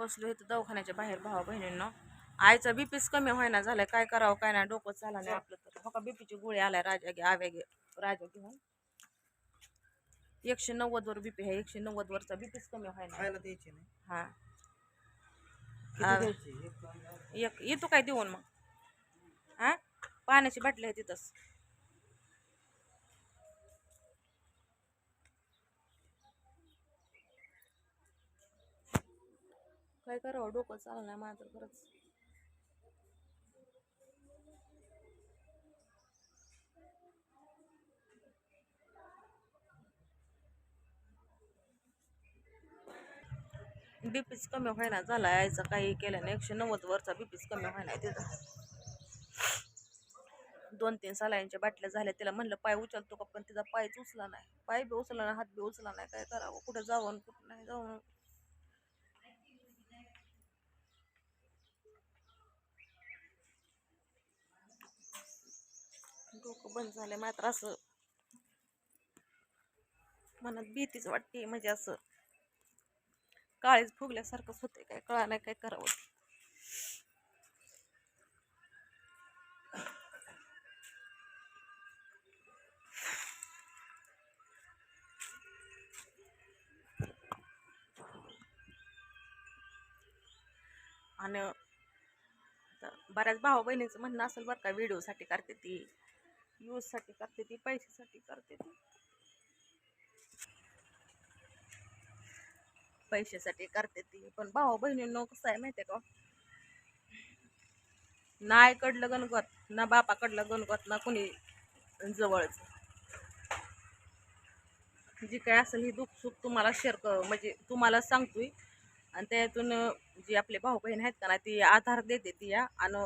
बसलो इथं दवाखान्याच्या बाहेर भावा बहिणींना. आईचा बीपीच कमी व्हायना झालाय काय करावं काय नाही डोकं चाला नाही आपलं तर. हो का बीपीची गोळी आलाय राजा घे आव्या घे राजा घेऊन. एकशे नव्वद वर बीपी आहे एकशे नव्वद वरचा बीपीच कमी व्हायना. द्यायची नाही. हा. एक येतो काय देऊन मग? हा? पाण्याची बाटली आहे तिथंच. काय करावं? डोकं चाललं नाही माझं खरंच. बीपीच कमी व्हायना झाला यायचं काही केलं नाही. एकशे नव्वद वरचा बीपीच कमी व्हायना तिथं. दोन तीन सलाईनच्या बाटल्या झाल्या तिला म्हणलं पाय उचलतो का? पण तिचा पायच उचला नाही. पाय बी उचला नाही हात बी उचला नाही. काय करावं? कुठं जावं कुठं नाही जावं? डोकं बंद झालं मात्र असं मनात भीतीच वाटते म्हणजे असं काळीच फुगल्यासारखंच होते काय कळा नाही काय करावं. आणि बऱ्याच भाऊ बहिणीचं म्हणणं असेल बरं का व्हिडिओसाठी करते ती. यूजसाठी करते ती पैशासाठी करते ती. पैशासाठी करते ती पण भाऊ बहिणींनो कसं आहे माहिती आहे का? ना आईकडलं गणगत ना बापाकडलं गणगत ना कुणी जवळच. जी काय असेल ही दुःख सुख तुम्हाला शेअर कर म्हणजे तुम्हाला सांगतोय. आणि त्यातून जी आपले भाऊ बहीण आहेत का ना ती आधार देते ती या आणि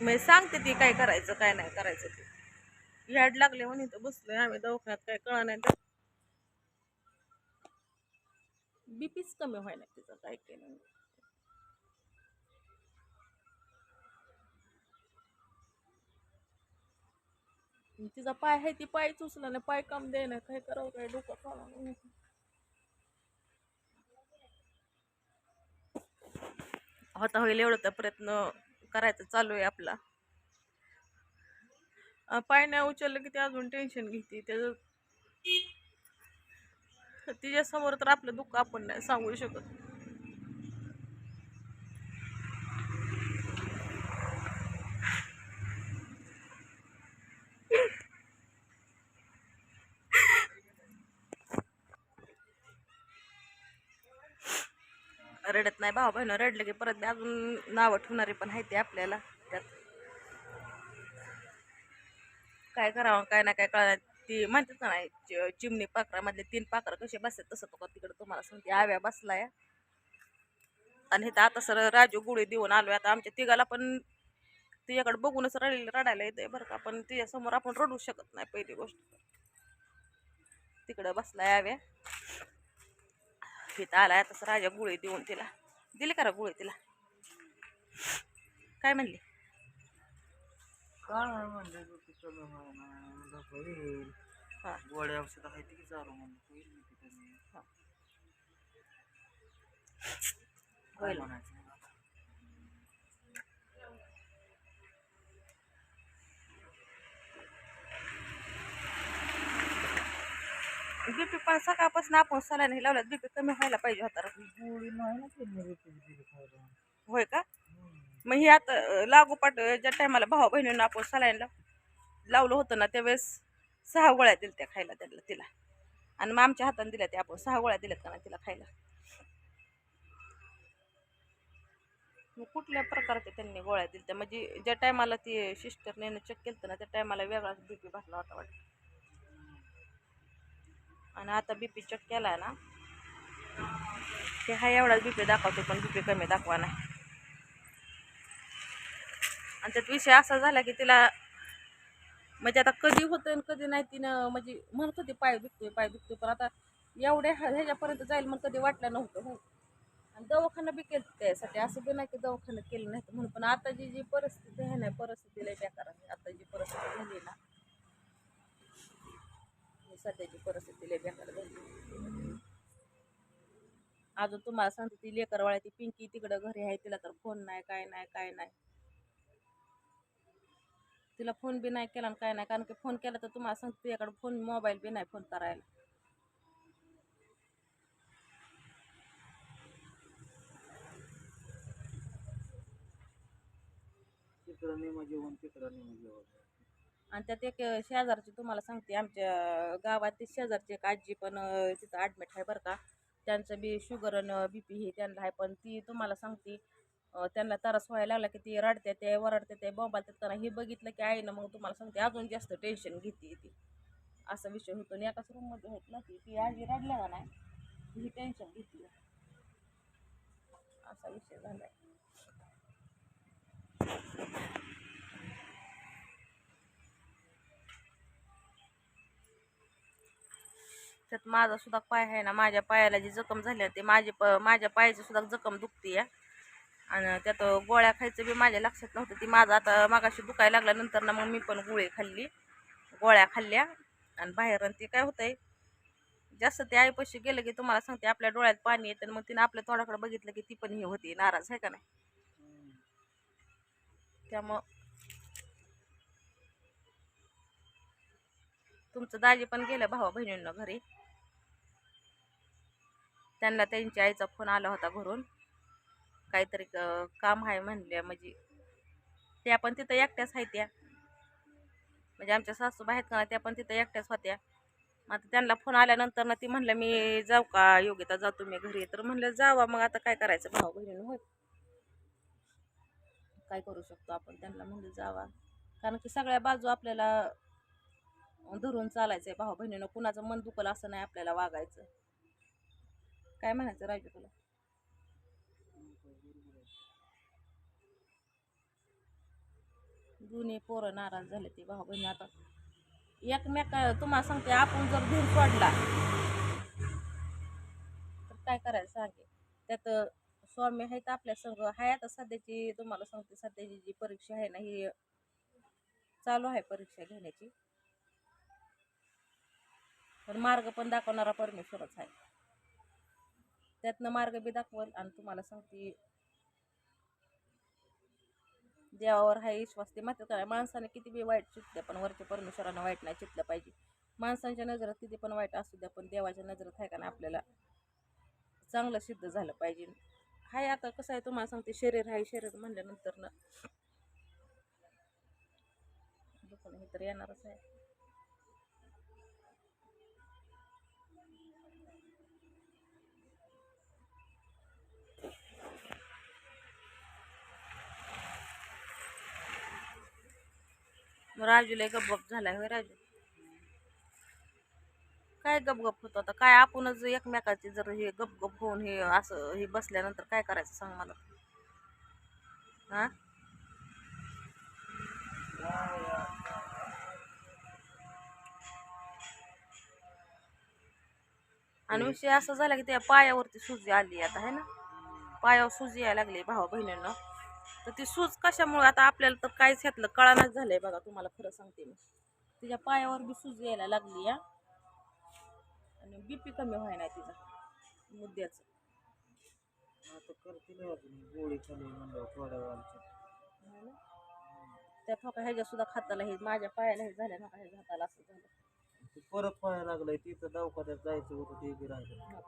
मी सांगते ती काय करायचं काय नाही करायचं ते. याड लागले म्हणून तर बसलोय आम्ही दवाखान्यात काय कळा नाही तर. बीपीच कमी व्हायला तिचं काय केलं तिचा पाय आहे ती पायच उचला नाही पाय काम दे ना काय करावं काय डोकं चाला नाही. होता होईल एवढं तर प्रयत्न. करायचा चालू आहे आपला. अं, पाय नाही उचललं की ते अजून टेन्शन घेते. त्याचं तिच्यासमोर तर आपलं दुःख आपण नाही सांगू शकत. रडत नाही भाऊ बहिणं रडलं की परत अजून नावं ठेवणारी पण आहे ते आपल्याला. त्यात काय करावं काय ना काय कळणार. ती म्हणतात ना नाही, चि- चिमणी पाखरामधले तीन पाखरं कसे बसतात तसं तो तिकडं तुम्हाला सांगते. आव्या बसलाय. आणि इथं आता सर राजू गुढी देऊन आलो आता आमच्या तिघाला पण तिच्याकडे बघूनच रडले रडायला येते बरं का. पण तिच्यासमोर आपण रडू शकत नाही पहिली गोष्ट तिकडं बसलाय आव्या. इथं आलाय तसं राजा गुळी देऊन तिला. दिली का गुळी तिला? काय म्हणली? काय म्हणलं औषध आहे ती चालू होईल. म्हणायचं? सकाळपासून आपण सलाईन लावल्यात बीपी कमी व्हायला पाहिजे होता. नाही ना. होय का. मग हे आता लागोपाठ ज्या टायमाला भावा बहिणींना आपण सलाईन लाव लावलं होतं ना त्यावेळेस सहा गोळ्या दिल्या त्या खायला त्याला तिला. आणि मग आमच्या हाताने दिल्या त्या आपण सहा गोळ्या दिल्यात का ना तिला खायला. मग कुठल्या प्रकारच्या त्यांनी गोळ्या दिल्या त्या म्हणजे ज्या टायमाला ती सिस्टरने चेक केलं ना त्या टायमाला वेगळाच बीपी बसला होता वाटतं. आणि आता बीपी चेक केला ना. ते हा एवढाच बी पी दाखवतो पण बीपी कमी दाखवा नाही. आणि त्यात विषय असा झाला की तिला म्हणजे आता कधी होतं आणि कधी नाही तिनं म्हणजे म्हणत होती पाय दुखतोय पाय दुखतोय पण आता एवढ्या ह्याच्यापर्यंत जाईल मग कधी वाटलं नव्हतं हो. आणि दवाखाना बी केलं त्यासाठी असं बी नाही की दवाखाना केलं नाही म्हणून पण आता जी जी परिस्थिती आहे ना परिस्थितीला बेकार आहे. आता जी परिस्थिती झाली ना सध्याची परिस्थिती लय बेकार झाली. अजून तुम्हाला सांगते ती लेकरवाळ्या ती पिंकी तिकडं घरी आहे तिला तर फोन नाही काय नाही काय नाही. तिला फोन बी नाही केला काय नाही कारण की फोन केला तर तुम्हाला सांगते तिच्याकडे फोन मोबाईल बी नाही फोन करायला. तिकडं नेमं जेवण तिकडं नेमं जेवण. आणि त्यात एक शेजारची तुम्हाला सांगते आमच्या गावात ते शेजारची एक आजी पण तिथं ॲडमिट आहे बरं का. त्यांचं बी शुगर आणि बी पी हे त्यांना आहे पण ती तुम्हाला सांगते त्यांना त्रास व्हायला लागला की ती रडते ते वरडते ते बोंबालते त्यांना हे बघितलं की आहे ना मग तुम्हाला सांगते अजून जास्त टेन्शन घेते ती. असा विषय होतो. आणि एकाच रूममध्ये होत ना ती ती आजी रडल्या का नाही ही टेन्शन घेतली असा विषय झालाय. त्यात माझा सुद्धा पाय आहे ना माझ्या पायाला जी जखम झाली ते माझे प माझ्या पायाची सुद्धा जखम दुखते आहे आणि त्यात गोळ्या खायचं बी माझ्या लक्षात नव्हतं. ती माझं आता मागाशी दुखायला लागल्यानंतर ना मग मी पण गोळी खाल्ली. गोळ्या खाल्ल्या आणि बाहेर ते काय होतंय जास्त ते आईपाशी गेलं की तुम्हाला सांगते आपल्या डोळ्यात पाणी येतं आणि मग तिने आपल्या तोंडाकडे बघितलं की ती पण हे होती नाराज आहे का नाही? त्यामुळं तुमचं दाजी पण गेलं भावा बहिणींना घरी. त्यांना त्यांच्या आईचा फोन आला होता घरून. काहीतरी काम आहे म्हणल्या म्हणजे. त्या पण तिथं एकट्याच आहेत त्या म्हणजे आमच्या सासू आहेत का नाही, त्या पण तिथं एकट्याच होत्या. आता त्यांना फोन आल्यानंतर ना ती म्हणलं मी जाऊ का योगिता जाऊ तुम्ही घरी. तर म्हणलं जावा मग आता काय करायचं? भाऊ बहिणीनं होय. काय करू शकतो आपण? त्यांना म्हणलं जावा. कारण की सगळ्या बाजू आपल्याला धरून चालायचं आहे भाऊ बहिणीनं कुणाचं मन दुखलं असं नाही आपल्याला वागायचं. काय म्हणायचं राजू तुला? दोन्ही पोरं नाराज झाले ते भाऊ बहिणी आता. एकमेका तुम्हाला सांगते आपण जर धूर पडला तर काय करायचं सांगे त्यात स्वामी आहेत आपल्या संघ आहे आता सध्याची तुम्हाला सांगते सध्याची जी परीक्षा आहे ना ही चालू आहे परीक्षा घेण्याची. पण मार्ग पण दाखवणारा परमेश्वरच आहे. त्यातनं मार्ग बी दाखवल आणि तुम्हाला सांगते. देवावर हाय विश्वास ते मात्र काय माणसाने किती बी वाईट चितल्या पण वरच्या परमेश्वरानं वाईट नाही चितलं पाहिजे. माणसांच्या नजरात किती पण वाईट असू द्या पण देवाच्या नजरात आहे का ना आपल्याला? चांगलं सिद्ध झालं पाहिजे. हाय आता कसं आहे तुम्हाला सांगते शरीर आहे शरीर म्हणल्यानंतर ना दुखणं हे तर येणारच आहे. राजूला गपगप झालाय होय राजू? काय गपगप होतो आता? काय आपणच एकमेकाचे जर हे गपगप होऊन हे असं हे बसल्यानंतर काय करायचं सांग मला? हा? आणि विषय असा झाला की त्या पायावरती सुजी आली आता आहे ना? पायावर सुजी यायला लागली भावा बहिणींना. तर ती सूज कशामुळे आता आपल्याला तर काहीच ह्यातलं कळानाच झालंय बघा तुम्हाला खरं सांगते मी. तिच्या पायावर बी सूज यायला लागली या आणि बीपी कमी व्हाय नाही तिचा मुद्द्याचं? त्या ठोका ह्याच्या सुद्धा खाताला हे माझ्या पायाला हे झालं ना ह्याच्या हाताला असं झालं. परत पाहायला लागलंय तिथं दवाखान्यात जायचं होतं ते बी राहिलं.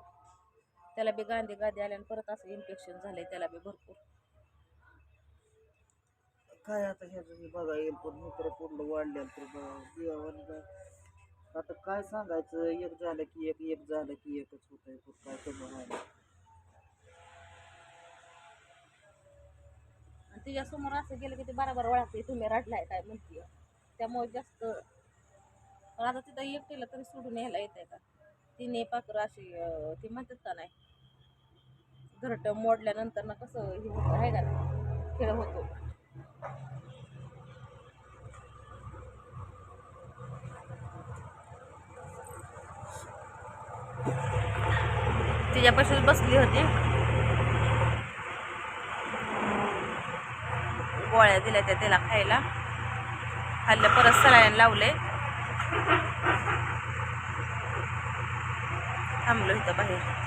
त्याला बी गांधी गादी आल्या आणि परत असं इन्फेक्शन झालंय त्याला बी भरपूर. काय आता ह्याचं तुम्ही बघा येईल पण मित्र पुढलं वाढलेलं तर ब- देवानं काय- आता काय सांगायचं? एक झालं की एक एक झालं की एकच होत आहे काय कमी व्हायला आणि तिच्या समोर असं गेलं की ते बराबर ओळखते तुम्ही रडलाय काय म्हणते त्यामुळे जास्त पण आता तिथं एकटीला तरी सोडून यायला येत आहे का? तिने पाकर अशी ती म्हणतात का नाही? घरट मोडल्यानंतर ना कसं हे होतं आहे का खेळ होतो. तिच्यापाशीच बसली होती. गोळ्या दिल्या त्या त्याला खायला. खाल्लं परत सलायन लावले. थांबलो इथं बाहेर.